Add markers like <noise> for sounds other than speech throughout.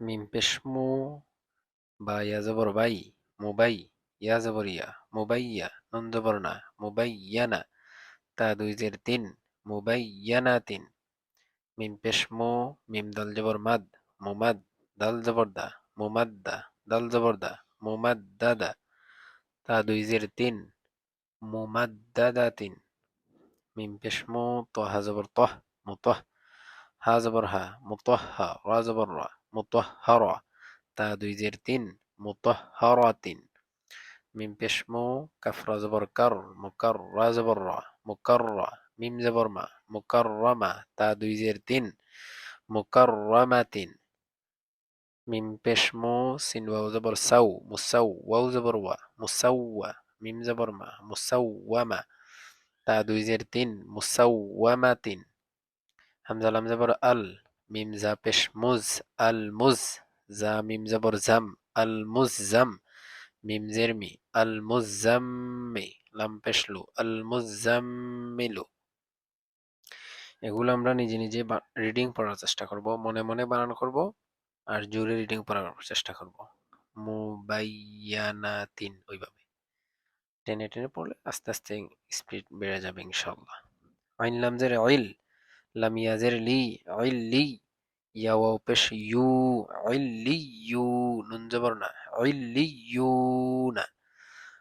মিম পেশ বা ইয়া জবর বাই মুবাই ইয়া জবর ইয়া মুবাইয়া নুন জবর মুবাইয়ানা তা দুই জের তিন মুবাইয়ানা তিন মিম পেশ মু মিম দল জবর মাদ মুমাদ দাল জবর দা মুমাদ্দা দাল জবর দা মুমাদ্দাদা তা দুই জের তিন মুমাদ্দাদা তিন মিম পেশ মু তহা জবর তহ মুতহ হা জবর হা মুতহহা রা জবর রা মুতহহারা তা দুই জের তিন মুতহহারাতিন মিম পেশ মু কাফ রা জবর কার মুকার রা জবর রা মুকাররা মিম জবর মা মুকাররামা তা দুই জের তিন মুকাররামাতিন মিম পেশ মু সিন ওয়াও জবর সাউ মুসাউ ওয়াও জবর ওয়া মুসাউওয়া মিম জবর মা মুসাউওয়ামা তা দুই জের তিন মুসাউওয়ামাতিন হামজা লাম জবর আল মুজ মুজ জা মিম জবর জাম আল মুজাম মিম জেরমি আল মুজাম্মি লাম পেশলু আল মুজাম্মিলু এগুলো আমরা নিজে নিজে রিডিং পড়ার চেষ্টা করব, মনে মনে বানান করব, আর জোরে রিডিং পড়ার চেষ্টা করব। মুবাইয়ানাতিন, ওইভাবে। টেনে টেনে পড়লে আস্তে আস্তে স্পিড বেড়ে যাবে ইনশাল্লাহ আইন লামজের অইল। লাম ইয়াজের লি অইল লি ইয়া ওয়াও পেশ ইউ অইল লি ইউ নুন জবর না অইল লি ইউ না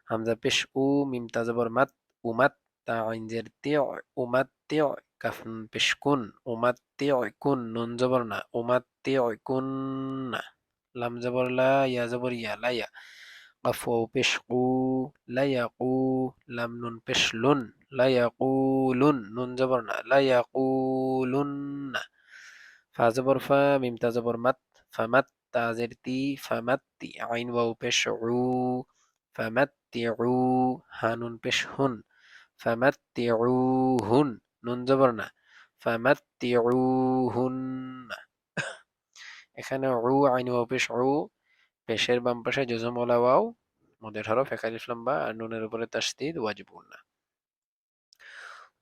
হামজা পেশ উ মিম তা জবর মাত উমাত তা আইন জের তি উমাত তি কাফ নুন পেশ কুন উমাত তি কুন নুন জবর না উমাত তি কুন না লাম জবর লা ইয়া জবর ইয়া লা ইয়া লাইয়াকুলুন নুন জবর না লাইয়াকুলুন না ফা জবর ফা মিম তা জবর মাত ফামাত তাজের তি ফামাত্তি আইন ওয়াও পেশ রু ফামাত্তি রু হানুন পেশ হুন ফামাত্তি রু হুন নুন জবর না ফামাত্তি রু হুন এখানে রু আইন ওয়াও পেশ রু পেশের বাম পাশে জজমলা ওয়াও, মদের হরফ একালিফ লম্বা, আর নুনের উপরে তাসদিদ ওয়াজিবুন না।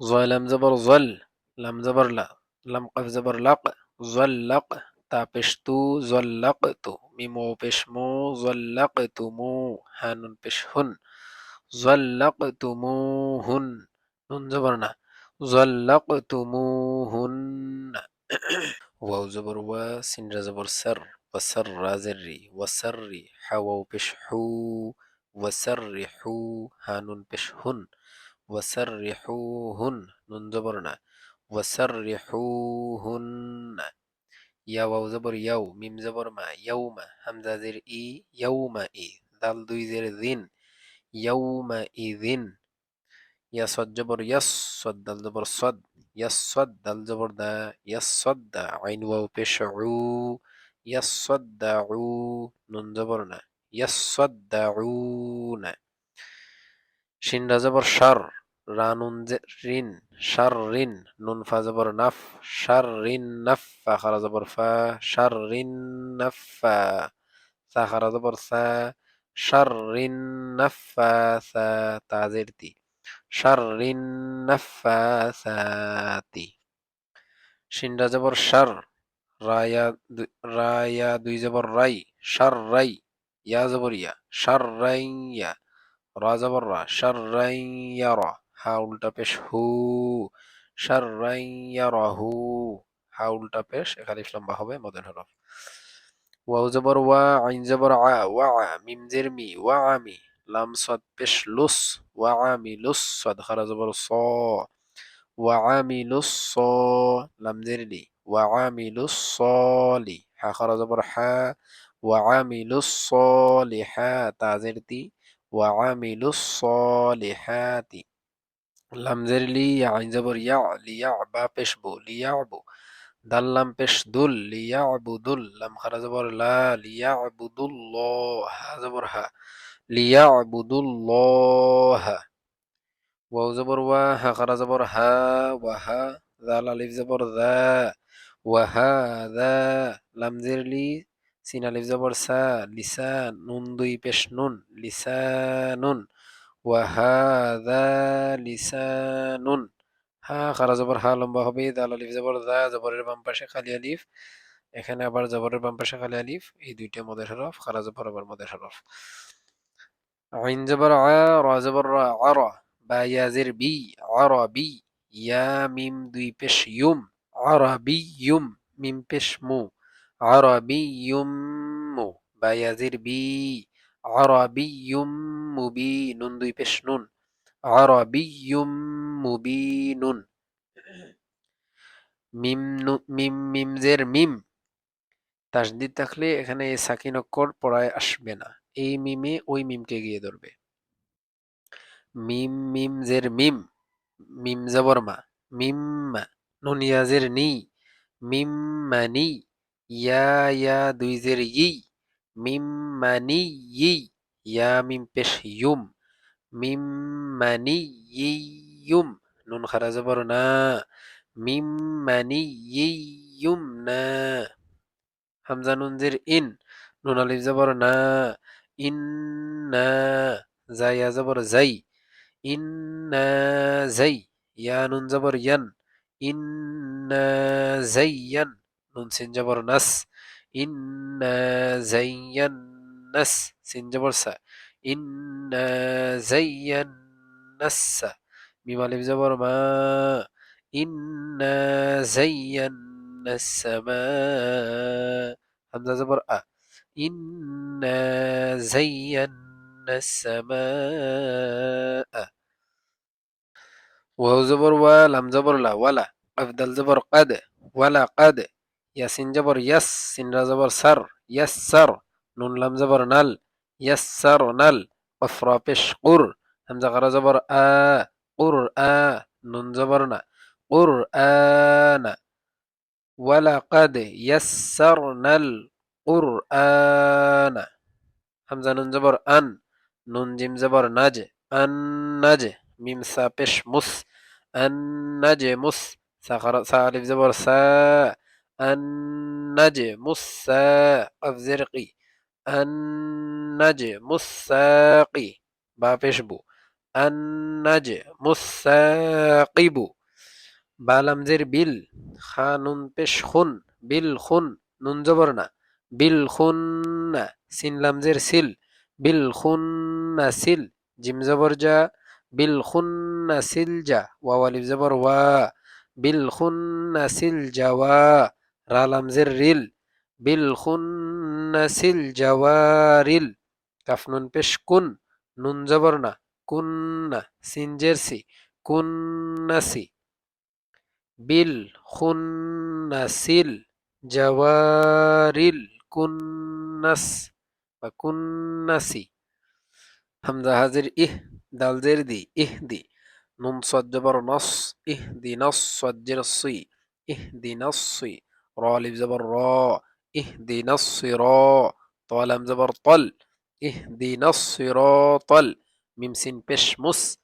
ظلم زبر ظل لم زبر لا لم قف زبر لق زلق تابشتو زلقتو ميمو بشمو زلقتمو هانون بشهن زلقتموهن نون زبرنا زلقتموهن <clears throat> واو زبر و سنجر زبر سر وسر رازري وسري حواو بشحو وسرحو هانون بشهن. وسرحوهن نون زبرنا وسرحوهن. يا واو زبر يو ميم زبر ما يوم همزة زير إي يوم إي. دال دوي زير ذين يوم إذن يا صد جبر يس صد دال زبر صد. يس صد دال زبر دا يس صد عين واو بشعو. يصدعون نون زبرنا يصدعون শিন রাজবর শার, রানুন রিন শার রিন নুন ফা জবর নাফ, শার রিন নাফা খারা জবর ফা, শার রিন নাফা সা খারা জবর সা, শার রিন নাফা সা তাজের তি, শার রিন নাফা সাতি শিন রাজবর শার, রায়া রায়া দুই জবর রাই, শার রাই, ইয়া জবর ইয়া, শার রাইয়া রা জবর রা শাররাইয়ারা হা উল্টা পেশ হু শাররাইয়ারাহু হা উল্টা পেশ। এখানে লম্বা হবে মদের হরফ ওয়াও জবর ওয়া, আইন জবর আ, ওয়া মিম জের মি, ওয়া আমি লাম সাদ পেশ লুস, ওয়া আমি লুস সাদ, খারা জবর স, ওয়া আমি লুস স, লাম জের লি, ওয়া আমি লুস সলি হা, খারা জবর হা, ওয়া আমি লুস সলিহা তাজের তি وعملوا الصالحات. لم زر لي يعني زبر يع ليعبى بشبو ليعبو. دل لم بش دل ليعبدوا لم خر زبر لا ليعبد الله. زبر ها ليعبدوا الله. واو زبر وها خر زبر ها وها ذا الالف زبر ذا وهذا لم زر لي সিন আলিফ জবর সা লিসান নুন দুই পেশ নুন লিসানুন ওয়াহাদা লিসানুন হা খারা জবর হা লম্বা হবে দাল আলিফ জবর দা জবরের বাম পাশে খালি আলিফ এখানে আবার জবরের বাম পাশে খালি আলিফ এই দুইটা মদের হরফ খারা জবর আবার মদের হরফ আইন জবর আ র জবর রা আরা বা ইয়াজের বি আরাবি ইয়া মিম দুই পেশ ইউম আরাবি ইউম মিম পেশ মু ইউম মু বা ইয়াজের বি আরাবি ইউম মুবি নুন দুই পেশ নুন. আরাবি ইউম মুবিনুন মিম মিম, মিমজের মিম। তাসদিদ থাকলে এখানে এই সাকিন অক্ষর পড়ায় আসবে না। এই মিমে ওই মিমকে গিয়ে ধরবে। মিম মিম জের মিম। মিম জবর মা মিম নুনিয়াজের নুন নি। মিম মানি ইয়া ই, মিম, মানি ইয়া, মিম, পেশ ইউম মিম, মানি ইউম নুন খারা না। মিম, মানি ইউম না। হামজা নুন ইন। নুন আলিফ জবর না। ইন না জাইয়া জবর জাই। ইন্না জাই। ইয়া নুন জবর ইয়ান। ইন্না জাইয়ান نون سين نس إنا زين نس سنجبر سا إنا زين نس بما ألف جبر ما. إنا زينا السماء همزة زبر أ. إنا زينا السماء وهو زبر ولم زبر لا. ولا. أفضل زبر قد. ولا قد. ياسين جبر يس. سين را جبر سر. يس سر. نون لم جبر نل. يس سر نل. قف را پیش قر. همزه غرا جبر آ. قر آ. نون جبر نا قر آ آن ولقد يسرنا القرآن همزه نون جبر أن. نون جيم جبر نج. أن نج. ميم سا پیش مس. أن نج مس. سا, سا ألف جبر سا. জিরকি আন নাজ মুসাকি বা পেশ বু আন নাজ মুসাকিবু বালাম জের বিল খা নুন পেশ খুন বিল খুন নুন জবর না বিল খুন না সিন লাম জের সিল বিল খুন না সিল জিম জবর যা বিল খুন না যা ওয়া আলিফ জবর ওয়া বিল খুন না জাওয়া রা লাম জের রিল বিল খুন না সিল জাওয়ারিল কাফ নুন পেশ কুন নুন জবর না কুন না সিন জের সি বিল খুন্নাসিল জাওয়ারিল কুন্নাস বা কুন্নাসি হামজা হাজির ইহ দাল জের দি ইহ দি নুন সদ জবর নস ইহ দি নস সদ জের সুই ইহ দি নস সুই را لف زبر را اهدنا الصراط طا زبر طل اهدنا الصراط ميم سين بش مس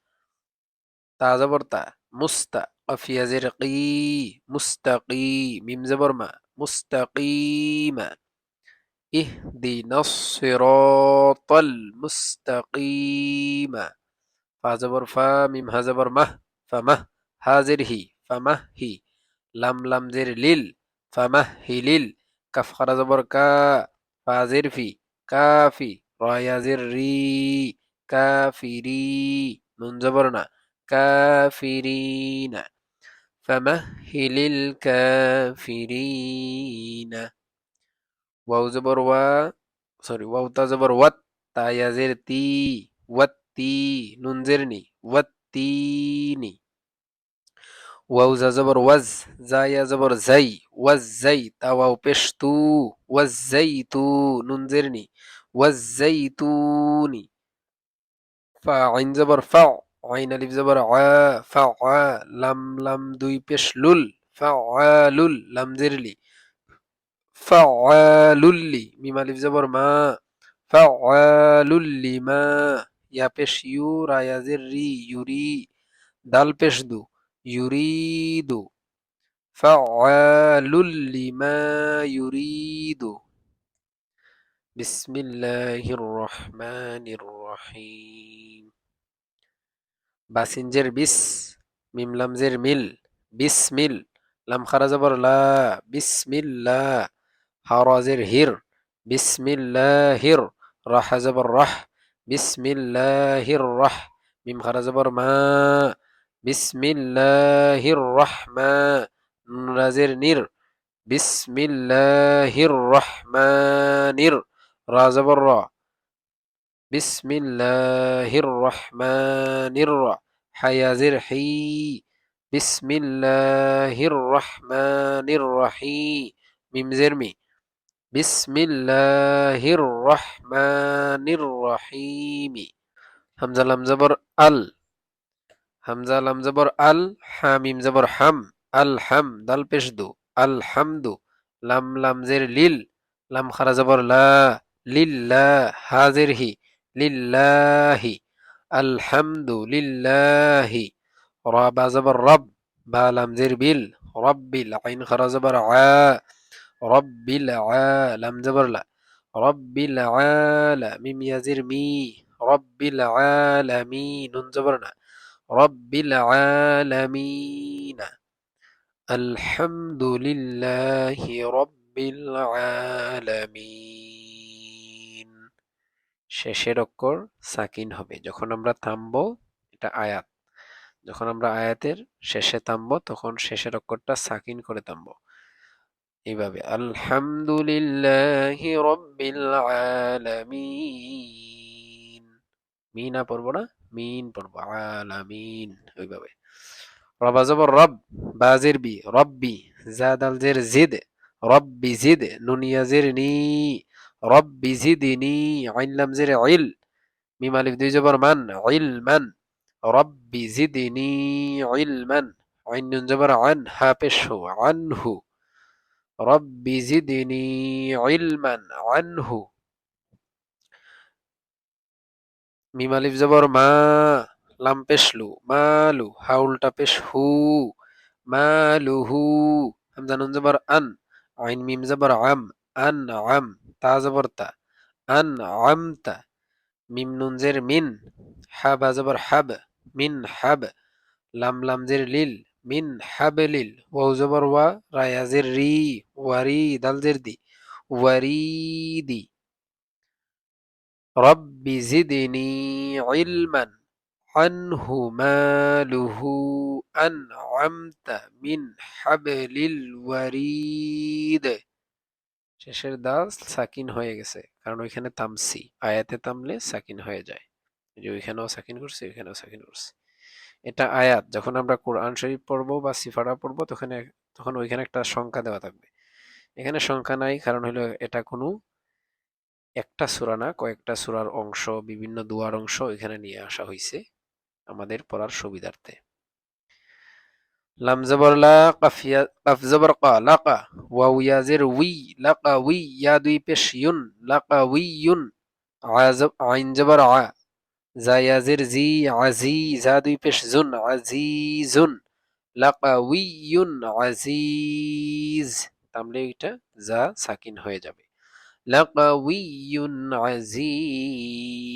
تا زبر تا مست قف زرقي مستقي ميم زبر ما مستقيما اهدنا الصراط المستقيم فا زبر فا ميم ها زبر مه فمه هازر هي فمه هي. لم لم زر لل فمه لل كف خرا زبر كا فازر في كافي را يا زر ري كافري نون زبرنا كافرين فمهل الكافرين. واو زبر وا سوري واو تا زبر وات تا يا زير تي واتي نون زرني واتيني. واو زا زبر وز زا يا زبر زي والزيت واو بشتو والزيتون انظرني فا عين زبر فع عين الف زبر ع فع لم لم دوي بش لل فعال لم زرلي فعال لي ميم الف زبر ما. فعال ما. يا بش يورا يا زري يري دال بش دو. রি ইউরি দাল পেশ দু ইউরিদু ফাআলুল লিমা ইউরিদু বিসমিল্লাহির রহমানির রহিম বাসিনজের বিস মিম লামজের মিল বিসমিল লাম খারা জবর লা বিসমিল্লাহ হারাজের হির বিসমিল্লাহির রাহ জবর রাহ বিসমিল্লাহির রাহ মিম খারা জবর মা বিসমিল্লাহির রাহমা নুন রাজের নির বিসমিল্লাহির রহমানির রা জবর র বিসমিল্লাহির রহমানির র হায়াজির হি বিসমিল্লাহির রহমানির রহি মিমজের মি বিসমিল্লাহির রহমানির রহিমি হামজা লাম জবর আল হামজা লাম আল, হামিম জবর হাম, আল হাম, দাল পেশ আল হামদু, লাম লাম লিল, লাম খারা জবর লা লিল্লাহ হাজের হি, লিল্লাহি আলহামদু লিল্লাহি রা বা জবর রব, বা লাম জের বিল, রব্বিল আইন খারা জবর আ, রব্বিল আ, লাম জবর লা, রব্বিল আলা মিম ইয়াজির মি, রব্বিল আলামি নুন জবর না রব্বিল আলামিনা আলহামদুলিল্লাহি রব্বিল আলামিন শেষের অক্ষর সাকিন হবে। যখন আমরা থামবো, এটা আয়াত। যখন আমরা আয়াতের শেষে থামবো, তখন শেষের অক্ষরটা সাকিন করে থামবো। এইভাবে, আলহামদুলিল্লাহি রব্বিল আলামিন মিনা পড়ব না? মিন পড়ব আলামিন ওইভাবে রবা জবর রব বাজের বি রব্বি জাদাল জের জিদ রব্বি জিদ নুনিয়া জের নি রব্বি জিদিনি আইন লাম জের ইল মিম আলিফ দুই জবর মান ইল মান রব্বি জিদিনি ইলমান আইন নুন জবর আন হা পেশ আনহু রব্বি জিদিনি ইলমান আনহু মিম আলিফ জবর, মা লাম পেশলু মালু হাউলটা পেশ হু মালুহু হামজা নুন জবর, আন, আইন মিম জবর, আম, আন, আম, তা জবর, তা, আন আমতা মিম নুন জের, মিন, হা, বা জবর, হাব, মিন, হাব, লাম লাম জের, লিল, মিন হাবলিল ওয়াও জবর, ওয়া, রায়া জের, রি, ওয়ারি, দাল জের, দি ওয়ারিদি রব্বি জিদনি ইলমান, আনহু মালুহু আনআমতা মিন হাবলিল ওয়ারিদ। শেষের দাল সাকিন হয়ে গেছে, কারণ ওইখানে তামসি, আয়াতে তামলে সাকিন হয়ে যায়। যে ওইখানেও সাকিন করছে, ওইখানেও সাকিন করছে। এটা আয়াত, যখন আমরা কোরআন শরীফ পড়ব বা সিফারা পড়ব, তখন তখন ওইখানে একটা সংখ্যা দেওয়া থাকবে। এখানে সংখ্যা নাই, কারণ হলো এটা কোনো একটা সূরা না, কয়েকটা সূরার অংশ, বিভিন্ন দুয়ার অংশ এখানে নিয়ে আসা হয়েছে আমাদের পড়ার সুবিধার্থে। উই, লাকা দুই পেশ ইউন জায়াজের জি, আজি জা দুই পেশ জুন তাহলে এটা যা সাকিন হয়ে যাবে। লাকাউইয়ুন আজিজ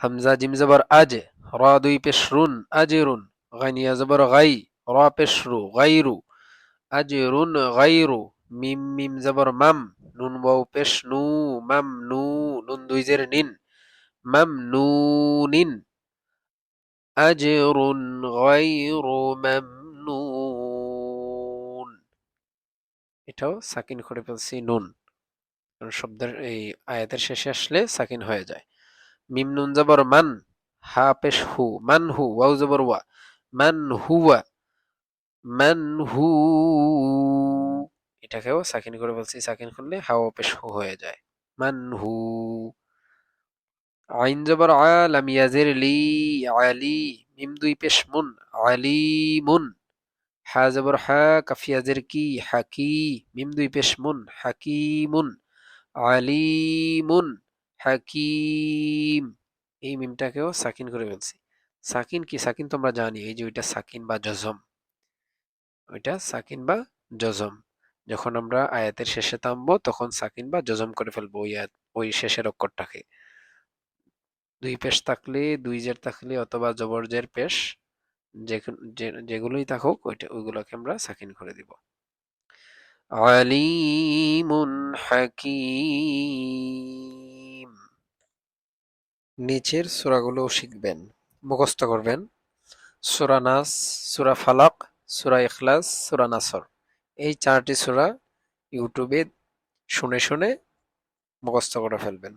হামজা জিম জবর আজ রা দুই পেশ রুন আজরুন গানিয়া জবর গাই রা পেশ রু গাইরু আজরুন গাইরু মিম মিম জবর মাম নুন ওয়াও পেশ নু মাম নু নুন দুই জের নিন মাম নুনিন আজরুন গাইরু মামনুন এটাও সাকিন করে ফেলছি নুন। কারণ শব্দের এই আয়াতের শেষে আসলে সাকিন হয়ে যায়। মিম নুন জবর মান হা পেশ হু, মান হু, ওয়াও জবর ওয়া, মান হুয়া মান হু। এটাকেও সাকিন করে বলছি সাকিন করলে হাওয়া পেশ হু হয়ে যায়। মান হু। আইন জবর আলাম ইয়াজের লি, আলি, মিম দুই পেশ মুন আলিমুন হা জবর হা কাফিয়াজের কি হাকি মিম দুই পেশ মুন হাকিমুন আলিমুন হাকিম এই মিমটাকেও সাকিন করে ফেলছি। সাকিন কি? সাকিন তোমরা জানি, এই যে ওইটা সাকিন বা জজম। ওইটা সাকিন বা জজম। যখন আমরা আয়াতের শেষে থামবো, তখন সাকিন বা জজম করে ফেলব ওই ওই শেষের অক্ষরটাকে। দুই পেশ থাকলে, দুই জের থাকলে অথবা জবরজের পেশ যেগুলোই থাকুক ওইটা, ওইগুলোকে আমরা সাকিন করে দিব। আলিমুন হাকিম। নিচের সূরাগুলোও শিখবেন, মুখস্থ করবেন। সূরা নাস, সূরা ফালাক, সূরা ইখলাস, সূরা নাসর। এই চারটি সূরা ইউটিউবে শুনে শুনে মুখস্থ করে ফেলবেন।